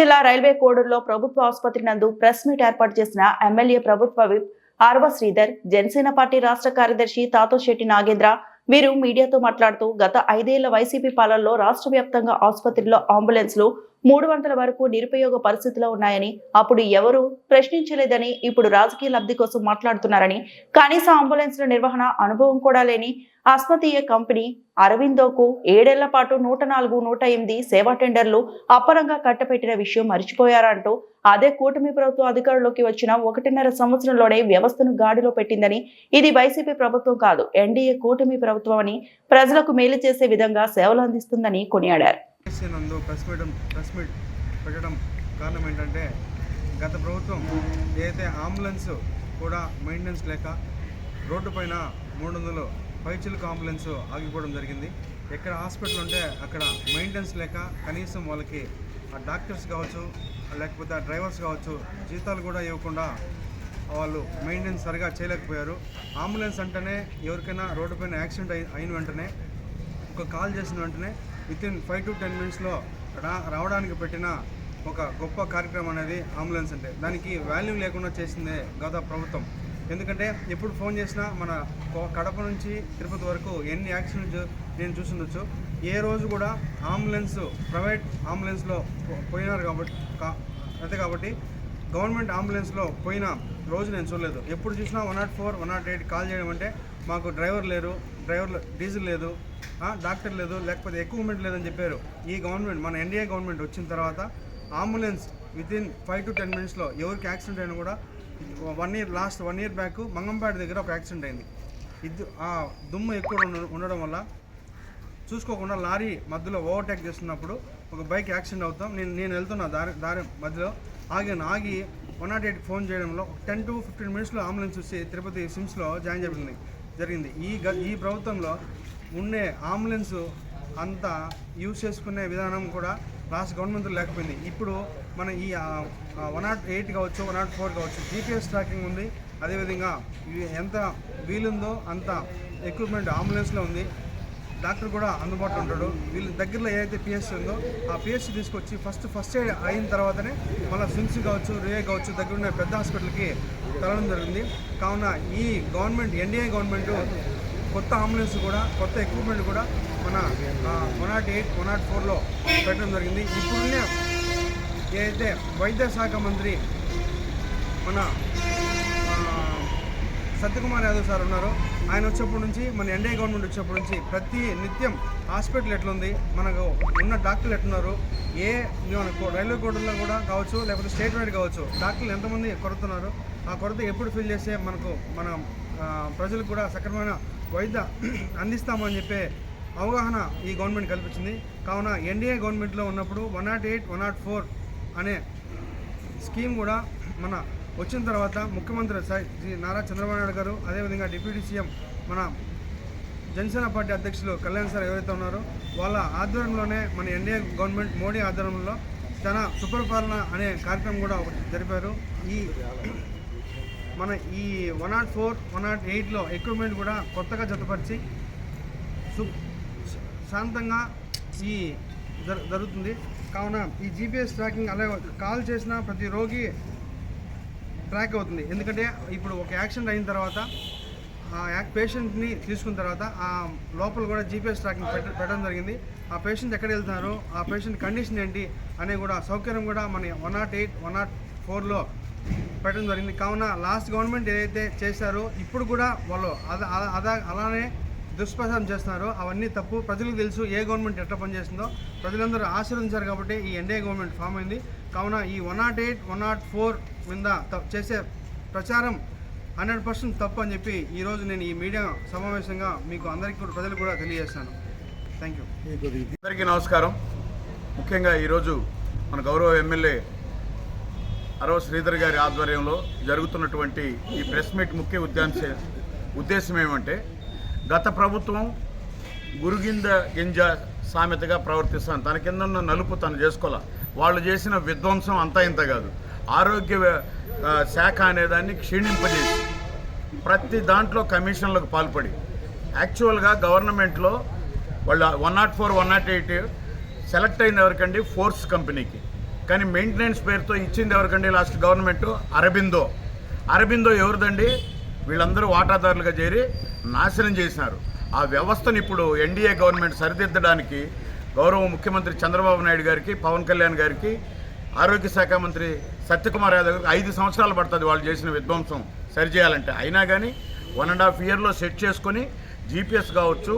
జిల్లా రైల్వే కోడూరులో ప్రభుత్వ ఆసుపత్రి నందు ప్రెస్ మీట్ ఏర్పాటు చేసిన ఎమ్మెల్యే ప్రభుత్వ విప్ ఆర్వ శ్రీధర్ జనసేన పార్టీ రాష్ట్ర కార్యదర్శి తాతోశెట్టి నాగేంద్ర వీరు మీడియాతో మాట్లాడుతూ గత ఐదేళ్ళ వైసీపీ పాలనలో రాష్ట్ర వ్యాప్తంగా ఆసుపత్రిలో అంబులెన్స్లు మూడు వందల వరకు నిరుపయోగ పరిస్థితిలో ఉన్నాయని అప్పుడు ఎవరూ ప్రశ్నించలేదని ఇప్పుడు రాజకీయ లబ్ధి కోసం మాట్లాడుతున్నారని కనీస అంబులెన్స్ల నిర్వహణ అనుభవం కూడా లేని ఆస్మతీయ కంపెనీ అరవిందోకు ఏడేళ్ళ పాటు నూట నాలుగు నూట ఎనిమిది సేవా టెండర్లు అప్పరంగా కట్టపెట్టిన విషయం మర్చిపోయారంటూ అదే కూటమి ప్రభుత్వం అధికారంలోకి వచ్చిన ఒకటిన్నర సంవత్సరంలోనే వ్యవస్థను గాడిలో పెట్టిందని ఇది వైసీపీ ప్రభుత్వం కాదు ఎన్డీఏ కూటమి ప్రభుత్వం అని ప్రజలకు మేలు చేసే విధంగా సేవలు అందిస్తుందని కొనియాడారు. నందు ప్రెస్ మీట్ ప్రెస్ మీట్ పెట్టడం కారణం ఏంటంటే గత ప్రభుత్వం ఏదైతే అంబులెన్స్ కూడా మెయింటెనెన్స్ లేక రోడ్డు పైన మూడు వందలు పైచిలకు అంబులెన్స్ ఆగిపోవడం జరిగింది. ఎక్కడ హాస్పిటల్ ఉంటే అక్కడ మెయింటెనెన్స్ లేక కనీసం వాళ్ళకి ఆ డాక్టర్స్ కావచ్చు లేకపోతే ఆ డ్రైవర్స్ కావచ్చు జీతాలు కూడా ఇవ్వకుండా వాళ్ళు మెయింటెనెన్స్ సరిగా చేయలేకపోయారు. అంబులెన్స్ అంటేనే ఎవరికైనా రోడ్డు పైన యాక్సిడెంట్ అయి అయిన వెంటనే ఒక కాల్ చేసిన వెంటనే within five to ten మినిట్స్లో రా రావడానికి పెట్టిన ఒక గొప్ప కార్యక్రమం అనేది అంబులెన్స్ అంటే. దానికి వాల్యూ లేకుండా చేసిందే గత ప్రభుత్వం. ఎందుకంటే ఎప్పుడు ఫోన్ చేసినా మన కడప నుంచి తిరుపతి వరకు ఎన్ని యాక్సిడెంట్స్ నేను చూసిండొచ్చు. ఏ రోజు కూడా అంబులెన్స్ ప్రైవేట్ అంబులెన్స్లో పోయినారు కాబట్టి కా- అంతే కాబట్టి గవర్నమెంట్ అంబులెన్స్లో పోయిన రోజు నేను చూడలేదు. ఎప్పుడు చూసినా one nought four one nought eight call చేయడం అంటే మాకు డ్రైవర్ లేరు డ్రైవర్ డీజిల్ లేదు డాక్టర్ లేదు లేకపోతే ఎక్విప్మెంట్ లేదని చెప్పారు. ఈ గవర్నమెంట్ మన ఎన్డీఏ గవర్నమెంట్ వచ్చిన తర్వాత ambulance within five to ten మినిట్స్లో ఎవరికి యాక్సిడెంట్ అయినా కూడా one year last one year back Mangampeta దగ్గర ఒక యాక్సిడెంట్ అయింది. ఇది ఆ దుమ్ము ఎక్కువ ఉండ- ఉండడం వల్ల చూసుకోకుండా లారీ మధ్యలో ఓవర్టేక్ చేస్తున్నప్పుడు ఒక బైక్ యాక్సిడెంట్ అవుతాం. నేను నేను వెళ్తున్నా దారి దారి మధ్యలో. ఆగాను ఆగి వన్ నాట్ ఎయిట్ ఫోన్ చేయడంలో టెన్ టు ఫిఫ్టీన్ మినిట్స్లో అంబులెన్స్ వచ్చి తిరుపతి సిమ్స్లో జాయిన్ చేయబడింది. జరిగింది. ఈ గ ఈ ప్రభుత్వంలో ఉండే అంబులెన్స్ అంతా యూజ్ చేసుకునే విధానం కూడా లాస్ట్ గవర్నమెంట్ లేకపోయింది. ఇప్పుడు మన ఈ వన్ నాట్ ఎయిట్ కావచ్చు వన్ నాట్ ఫోర్ కావచ్చు జీపీఎస్ ట్రాకింగ్ ఉంది. అదేవిధంగా ఎంత వీలుందో అంత ఎక్విప్మెంట్ అంబులెన్స్లో ఉంది. డాక్టర్ కూడా అందుబాటులో ఉంటాడు. వీళ్ళ దగ్గరలో ఏదైతే పిఎస్సీ ఉందో ఆ పిఎస్సీ తీసుకొచ్చి ఫస్ట్ ఫస్ట్ ఎయిడ్ అయిన తర్వాతనే మళ్ళీ సిమ్స్ కావచ్చు రే కావచ్చు దగ్గర ఉన్న పెద్ద హాస్పిటల్కి తరలడం జరిగింది. కావున ఈ గవర్నమెంట్ ఎన్డీఏ గవర్నమెంట్ కొత్త అంబులెన్స్ కూడా కొత్త ఎక్విప్మెంట్ కూడా మన one nought eight one nought ఫోర్లో పెట్టడం జరిగింది. ఇప్పుడున్న ఏదైతే వైద్య శాఖ మంత్రి మన సత్యకుమార్ యాదవ్ సార్ ఉన్నారు. ఆయన వచ్చేప్పటి నుంచి మన ఎన్డీఏ గవర్నమెంట్ వచ్చేప్పటి నుంచి ప్రతి నిత్యం హాస్పిటల్ ఎట్లుంది మనకు ఉన్న డాక్టర్లు ఎట్లున్నారు ఏ మనకు రైల్వే కోడల్లో కూడా కావచ్చు లేకపోతే స్టేట్ వైడ్ కావచ్చు డాక్టర్లు ఎంతమంది కొరతున్నారు ఆ కొరత ఎప్పుడు ఫిల్ చేస్తే మనకు మన ప్రజలకు కూడా సక్రమైన వైద్య అందిస్తామని చెప్పే అవగాహన ఈ గవర్నమెంట్ కల్పించింది. కావున ఎన్డీఏ గవర్నమెంట్లో ఉన్నప్పుడు one nought eight one nought four అనే స్కీమ్ కూడా మన వచ్చిన తర్వాత ముఖ్యమంత్రి శ్రీ నారా చంద్రబాబు నాయుడు గారు అదేవిధంగా డిప్యూటీ సీఎం మన జనసేన పార్టీ అధ్యక్షులు కళ్యాణ్ సార్ ఎవరైతే ఉన్నారో వాళ్ళ ఆధ్వర్యంలోనే మన ఎన్డీఏ గవర్నమెంట్ మోడీ ఆధ్వర్యంలో తన సుపరిపాలన అనే కార్యక్రమం కూడా ఒకటి జరిపారు. ఈ మన ఈ one nought four one nought ఎయిట్లో ఎక్విప్మెంట్ కూడా కొత్తగా జతపరిచి సు శాంతంగా ఈ జరుగుతుంది. కావున ఈ జీపీఎస్ ట్రాకింగ్ అలాగే కాల్ చేసిన ప్రతి రోగి ట్రాక్ అవుతుంది. ఎందుకంటే ఇప్పుడు ఒక యాక్సిడెంట్ అయిన తర్వాత ఆ పేషెంట్ని తీసుకున్న తర్వాత ఆ లోపల కూడా జీపీఎస్ ట్రాకింగ్ పెట్ట పెట్టడం జరిగింది. ఆ పేషెంట్ ఎక్కడ వెళ్తున్నారు ఆ పేషెంట్ కండిషన్ ఏంటి అనే కూడా సౌకర్యం కూడా మన one nought eight one nought ఫోర్లో పెట్టడం జరిగింది. కావున లాస్ట్ గవర్నమెంట్ ఏదైతే చేశారో ఇప్పుడు కూడా వాళ్ళు అదా అలానే దుష్ప్రచారం చేస్తున్నారు అవన్నీ తప్పు. ప్రజలకు తెలుసు ఏ గవర్నమెంట్ ఎట్లా పనిచేస్తుందో ప్రజలందరూ ఆశీర్వదించారు కాబట్టి ఈ ఎన్డీఏ గవర్నమెంట్ ఫామ్ అయింది. కావున ఈ one nought eight one nought four మీద చేసే ప్రచారం హండ్రెడ్ పర్సెంట్ తప్పు అని చెప్పి ఈరోజు నేను ఈ మీడియా సమావేశంగా మీకు అందరికీ కూడా ప్రజలకు కూడా తెలియజేస్తాను. థ్యాంక్ యూ అందరికీ నమస్కారం. ముఖ్యంగా ఈరోజు మన గౌరవ ఎమ్మెల్యే అరవ శ్రీధర్ గారి ఆధ్వర్యంలో జరుగుతున్నటువంటి ఈ ప్రెస్ మీట్ ముఖ్య ఉద్దేశ ఉద్దేశం ఏమంటే గత ప్రభుత్వం గురుగింద గింజ సామెతగా ప్రవర్తిస్తాను. తన కింద ఉన్న నలుపు తను చేసుకోవాలి? వాళ్ళు చేసిన విధ్వంసం అంతా ఇంత కాదు. ఆరోగ్య శాఖ అనేదాన్ని క్షీణింపజేసి ప్రతి దాంట్లో కమిషన్లకు పాల్పడి యాక్చువల్గా గవర్నమెంట్లో వాళ్ళ one nought four one nought eight select అయిన ఎవరికండి? ఫోర్స్ కంపెనీకి. కానీ మెయింటెనెన్స్ పేరుతో ఇచ్చింది ఎవరికండి లాస్ట్ గవర్నమెంట్? అరబిందో. అరబిందో ఎవరిదండి? వీళ్ళందరూ వాటాదారులుగా చేరి నాశనం చేసినారు ఆ వ్యవస్థను ఇప్పుడు ఎన్డీఏ గవర్నమెంట్ సరిదిద్దడానికి గౌరవ ముఖ్యమంత్రి చంద్రబాబు నాయుడు గారికి పవన్ కళ్యాణ్ గారికి ఆరోగ్య శాఖ మంత్రి సత్యకుమార్ యాదవ్ గారికి ఐదు సంవత్సరాలు పడుతుంది వాళ్ళు చేసిన విధ్వంసం సరిచేయాలంటే. అయినా కానీ వన్ అండ్ హాఫ్ ఇయర్లో సెట్ చేసుకొని జీపీఎస్ కావచ్చు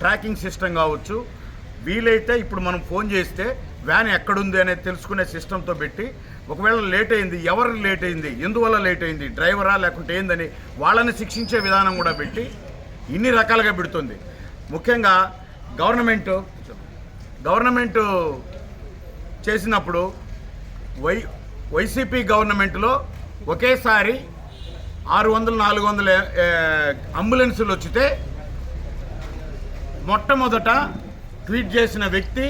ట్రాకింగ్ సిస్టమ్ కావచ్చు వీలైతే ఇప్పుడు మనం ఫోన్ చేస్తే వ్యాన్ ఎక్కడుంది అనేది తెలుసుకునే సిస్టంతో పెట్టి ఒకవేళ లేట్ అయింది ఎవరు లేట్ అయింది ఎందువల్ల లేట్ అయింది డ్రైవరా లేకుంటే ఏందని వాళ్ళని శిక్షించే విధానం కూడా పెట్టి ఇన్ని రకాలుగా పెడుతుంది. ముఖ్యంగా గవర్నమెంట్ గవర్నమెంట్ చేసినప్పుడు వై వైసీపీ గవర్నమెంట్లో ఒకేసారి ఆరు వందలు నాలుగు వందల అంబులెన్సులు వచ్చితే మొట్టమొదట ట్వీట్ చేసిన వ్యక్తి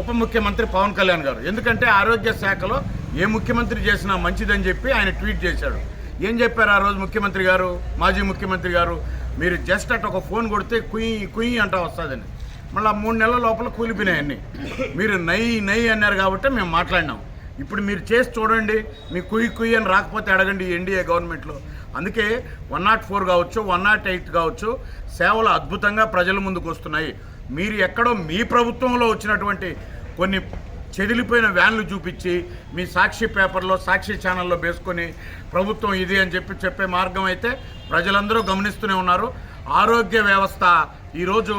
ఉప ముఖ్యమంత్రి పవన్ కళ్యాణ్ గారు. ఎందుకంటే ఆరోగ్య శాఖలో ఏ ముఖ్యమంత్రి చేసినా మంచిదని చెప్పి ఆయన ట్వీట్ చేశాడు. ఏం చెప్పారు ఆ రోజు ముఖ్యమంత్రి గారు మాజీ ముఖ్యమంత్రి గారు? మీరు జస్ట్ అట్ ఒక ఫోన్ కొడితే కుయ్యి కుయ్యి అంటా వస్తుందని. మళ్ళీ ఆ మూడు నెలల లోపల కూలిపోయినాయన్నీ మీరు నయ్యి నయ్యి అన్నారు కాబట్టి మేము మాట్లాడినాం. ఇప్పుడు మీరు చేసి చూడండి మీ కుయ్యి కుయ్యి అని రాకపోతే అడగండి ఎన్డీఏ గవర్నమెంట్లో. అందుకే వన్ నాట్ ఫోర్ కావచ్చు వన్ నాట్ ఎయిట్ కావచ్చు సేవలు అద్భుతంగా ప్రజల ముందుకు వస్తున్నాయి. మీరు ఎక్కడో మీ ప్రభుత్వంలో వచ్చినటువంటి కొన్ని చెదిలిపోయిన వ్యాన్లు చూపించి మీ సాక్షి పేపర్లో సాక్షి ఛానల్లో వేసుకొని ప్రభుత్వం ఇది అని చెప్పి చెప్పే మార్గం అయితే ప్రజలందరూ గమనిస్తూనే ఉన్నారు. ఆరోగ్య వ్యవస్థ ఈరోజు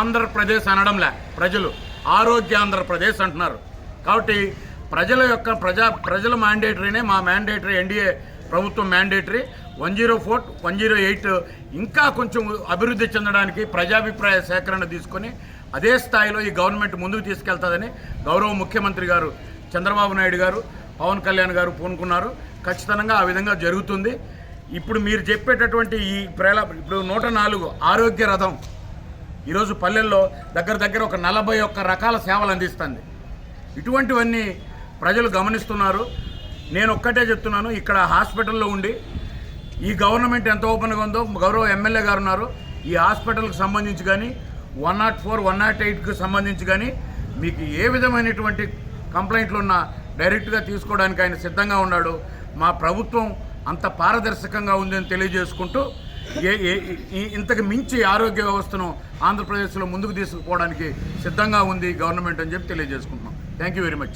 ఆంధ్రప్రదేశ్ అనడంలే ప్రజలు. ఆరోగ్య ఆంధ్రప్రదేశ్ అంటున్నారు. కాబట్టి ప్రజల యొక్క ప్రజా ప్రజల మ్యాండేటరీనే మా మ్యాండేటరీ ఎన్డీఏ ప్రభుత్వం mandatory one zero four one zero eight ఇంకా కొంచెం అభివృద్ధి చెందడానికి ప్రజాభిప్రాయ సేకరణ తీసుకొని అదే స్థాయిలో ఈ గవర్నమెంట్ ముందుకు తీసుకెళ్తుందని గౌరవ ముఖ్యమంత్రి గారు చంద్రబాబు నాయుడు గారు పవన్ కళ్యాణ్ గారు పూనుకున్నారు. ఖచ్చితంగా ఆ విధంగా జరుగుతుంది. ఇప్పుడు మీరు చెప్పేటటువంటి ఈ ప్రేల ఇప్పుడు నూట నాలుగు ఆరోగ్య రథం ఈరోజు పల్లెల్లో దగ్గర దగ్గర ఒక నలభై ఒక్క రకాల సేవలు అందిస్తుంది. ఇటువంటివన్నీ ప్రజలు గమనిస్తున్నారు. నేను ఒక్కటే చెప్తున్నాను ఇక్కడ హాస్పిటల్లో ఉండి ఈ గవర్నమెంట్ ఎంత ఓపెన్గా ఉందో గౌరవ ఎమ్మెల్యే గారు ఉన్నారు. ఈ హాస్పిటల్కి సంబంధించి కానీ one nought four one nought ఎయిట్కి సంబంధించి కానీ మీకు ఏ విధమైనటువంటి కంప్లైంట్లు ఉన్నా డైరెక్ట్గా తీసుకోవడానికి ఆయన సిద్ధంగా ఉన్నాడు. మా ప్రభుత్వం అంత పారదర్శకంగా ఉందని తెలియజేసుకుంటూ ఏ ఏ ఇంతకు మించి ఆరోగ్య వ్యవస్థను ఆంధ్రప్రదేశ్లో ముందుకు తీసుకుపోవడానికి సిద్ధంగా ఉంది గవర్నమెంట్ అని చెప్పి తెలియజేసుకుంటున్నాం. Thank you very much